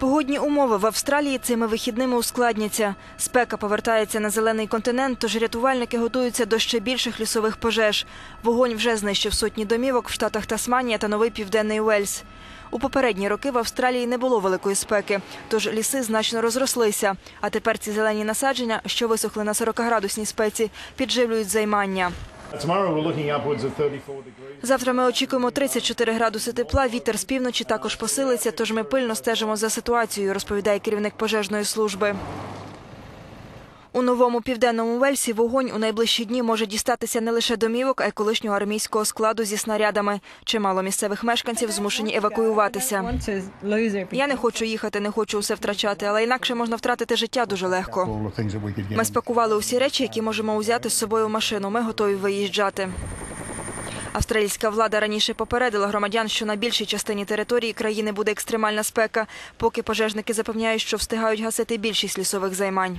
Погодні умови в Австралії цими вихідними ускладняться. Спека повертається на зелений континент, тож рятувальники готуються до ще більших лісових пожеж. Вогонь вже знищив сотні домівок в штатах Тасманія та Новий Південний Уельс. У попередні роки в Австралії не було великої спеки, тож ліси значно розрослися. А тепер ці зелені насадження, що висохли на 40-градусній спеці, підживлюють займання. Tomorrow we're looking upwards of 34 degrees. Завтра ми очікуємо 34 градуси тепла. Вітер з півночі також посилиться, тож ми пильно стежимо за ситуацією, розповідає керівник пожежної служби. У новому південному Вельсі вогонь у найближчі дні може дістатися не лише домівок, а й колишнього армійського складу зі снарядами. Чимало місцевих мешканців змушені евакуюватися. Я не хочу їхати, не хочу усе втрачати, але інакше можна втратити життя дуже легко. Ми спакували усі речі, які можемо узяти з собою в машину. Ми готові виїжджати. Австралійська влада раніше попередила громадян, що на більшій частині території країни буде екстремальна спека, поки пожежники запевняють, що встигають гасити більшість лісових займань.